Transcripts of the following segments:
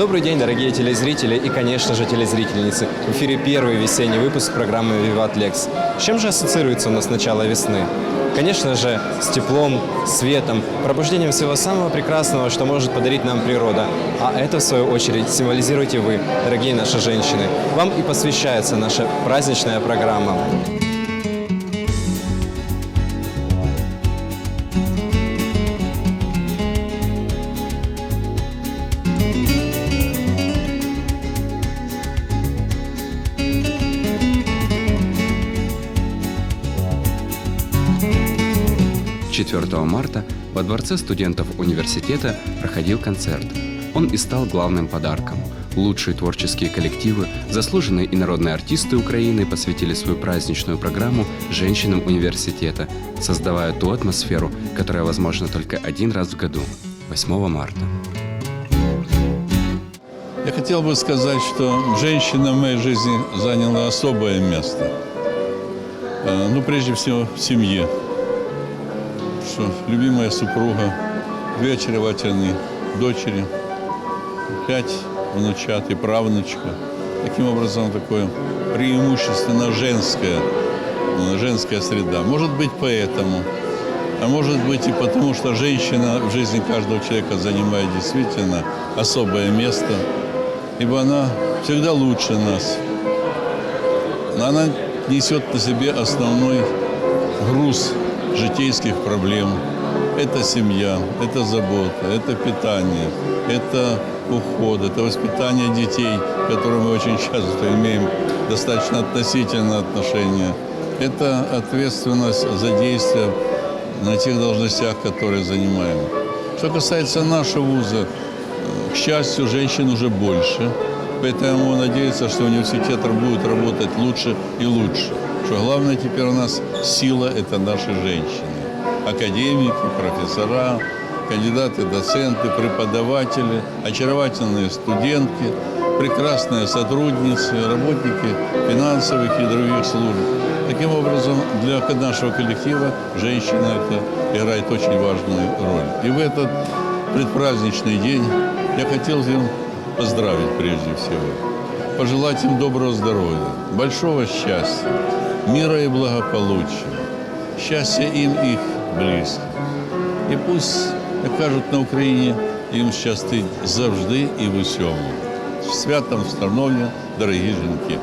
Добрый день, дорогие телезрители и, конечно же, телезрительницы. В эфире первый весенний выпуск программы «Виват Лекс». С чем же ассоциируется у нас начало весны? Конечно же, с теплом, светом, пробуждением всего самого прекрасного, что может подарить нам природа. А это, в свою очередь, символизируете вы, дорогие наши женщины. Вам и посвящается наша праздничная программа. 4 марта во Дворце студентов университета проходил концерт. Он и стал главным подарком. Лучшие творческие коллективы, заслуженные и народные артисты Украины посвятили свою праздничную программу женщинам университета, создавая ту атмосферу, которая возможна только один раз в году – 8 марта. Я хотел бы сказать, что женщина в моей жизни заняла особое место. Э, Ну, прежде всего, в семье что любимая супруга, две очаровательные дочери, пять внучат и правнучка. Таким образом, такое преимущественно женская, э, женская среда. Может быть, поэтому, а может быть и потому, что женщина в жизни каждого человека занимает действительно особое место, ибо она всегда лучше нас. Она несет на себе основной груз житейских проблем. Это семья, это забота, это питание, это уход, это воспитание детей, к которым мы очень часто имеем достаточно относительное отношение. Это ответственность за действия на тех должностях, которые занимаем. Что касается нашего вуза, к счастью, женщин уже больше, поэтому надеяться, что университет будет работать лучше и лучше что главное теперь у нас сила – это наши женщины. Академики, профессора, кандидаты, доценты, преподаватели, очаровательные студентки, прекрасные сотрудницы, работники финансовых и других служб. Таким образом, для нашего коллектива женщина это играет очень важную роль. И в этот предпраздничный день я хотел им поздравить прежде всего, пожелать им доброго здоровья, большого счастья, мира и благополучия, счастья им и их близким. І пусть, як кажуть на Україні, їм щастить завжди і в усьому. З святом встановлення, дорогі жінки.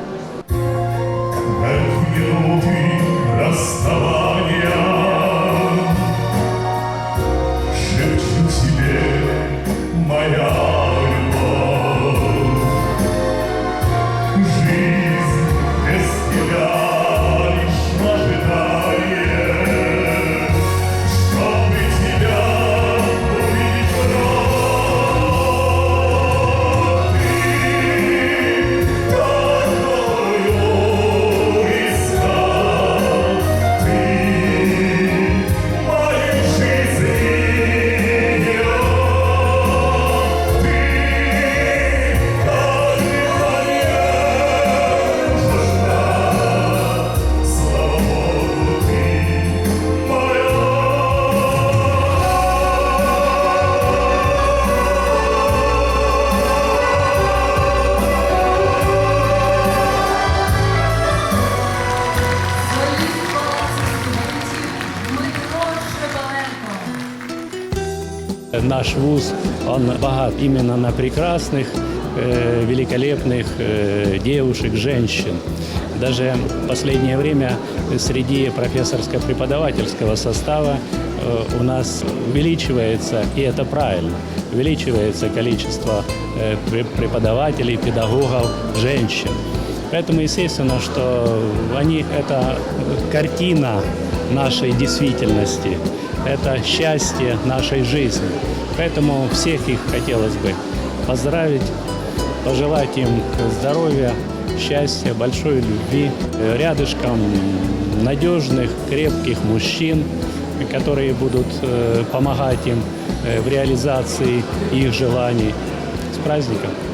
Наш вуз, он богат именно на прекрасных, э, великолепных э, девушек, женщин. Даже в последнее время среди профессорско-преподавательского состава э, у нас увеличивается, и это правильно, увеличивается количество пре- преподавателей, педагогов, женщин. Поэтому естественно, что они – это картина нашей действительности, это счастье нашей жизни. Поэтому всех их хотелось бы поздравить, пожелать им здоровья, счастья, большой любви, рядышком надежных, крепких мужчин, которые будут э, помогать им э, в реализации их желаний. С праздником!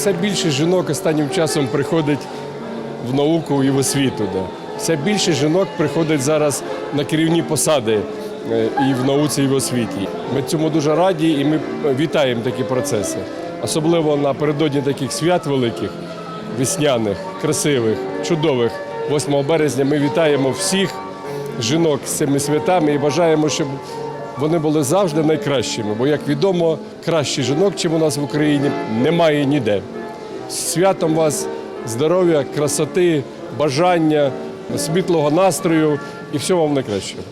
Все більше жінок останнім часом приходить в науку і в освіту. Да. Все більше жінок приходить зараз на керівні посади е, і в науці, і в освіті. Ми цьому дуже раді і ми вітаємо такі процеси. Особливо напередодні таких свят великих, весняних, красивих, чудових. 8 березня ми вітаємо всіх жінок з цими святами і бажаємо, щоб вони були завжди найкращими. Бо, як відомо, кращих жінок, чим у нас в Україні, немає ніде. Святом вас, здоров'я, красоти, бажання, світлого настрою і всього вам найкращого.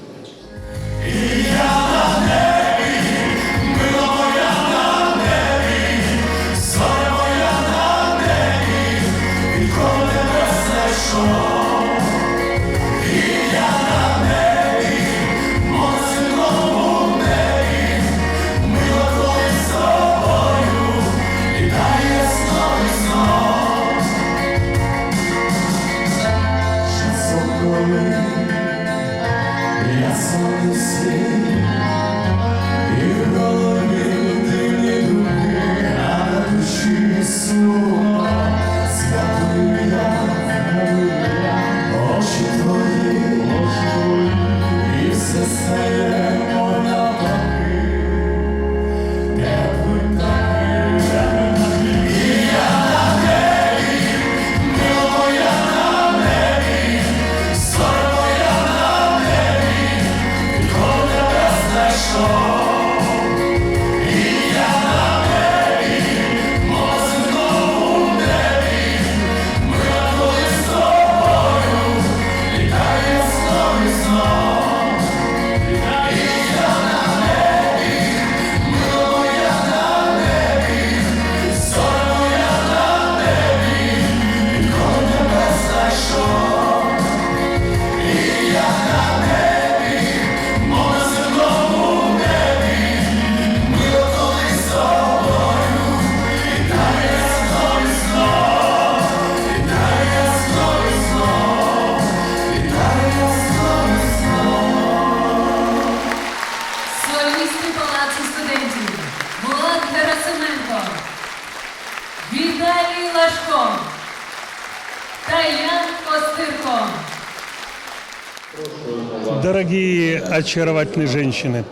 Дорогие очаровательные женщины,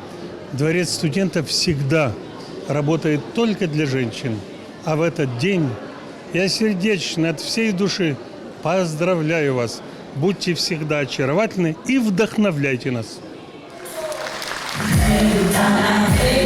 Дворец студентов всегда работает только для женщин. А в этот день я сердечно от всей души поздравляю вас. Будьте всегда очаровательны и вдохновляйте нас. Тана,